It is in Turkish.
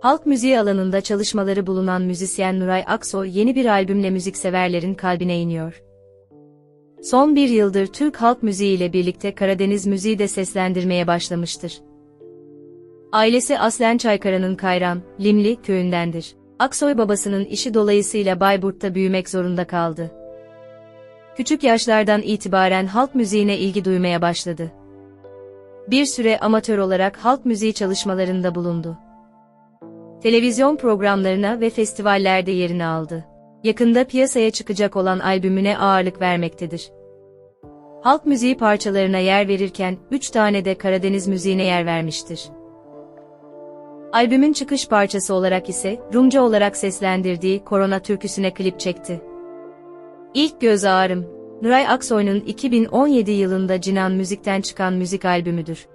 Halk müziği alanında çalışmaları bulunan müzisyen Nuray Aksoy yeni bir albümle müzikseverlerin kalbine iniyor. Son bir yıldır Türk halk müziği ile birlikte Karadeniz müziği de seslendirmeye başlamıştır. Ailesi aslen Çaykara'nın Kayran, Limli köyündendir. Aksoy babasının işi dolayısıyla Bayburt'ta büyümek zorunda kaldı. Küçük yaşlardan itibaren halk müziğine ilgi duymaya başladı. Bir süre amatör olarak halk müziği çalışmalarında bulundu. Televizyon programlarına ve festivallerde yerini aldı. Yakında piyasaya çıkacak olan albümüne ağırlık vermektedir. Halk müziği parçalarına yer verirken 3 tane de Karadeniz müziğine yer vermiştir. Albümün çıkış parçası olarak ise Rumca olarak seslendirdiği Korona türküsüne klip çekti. İlk Göz Ağrım, Nuray Aksoy'un 2017 yılında Cinan Müzik'ten çıkan müzik albümüdür.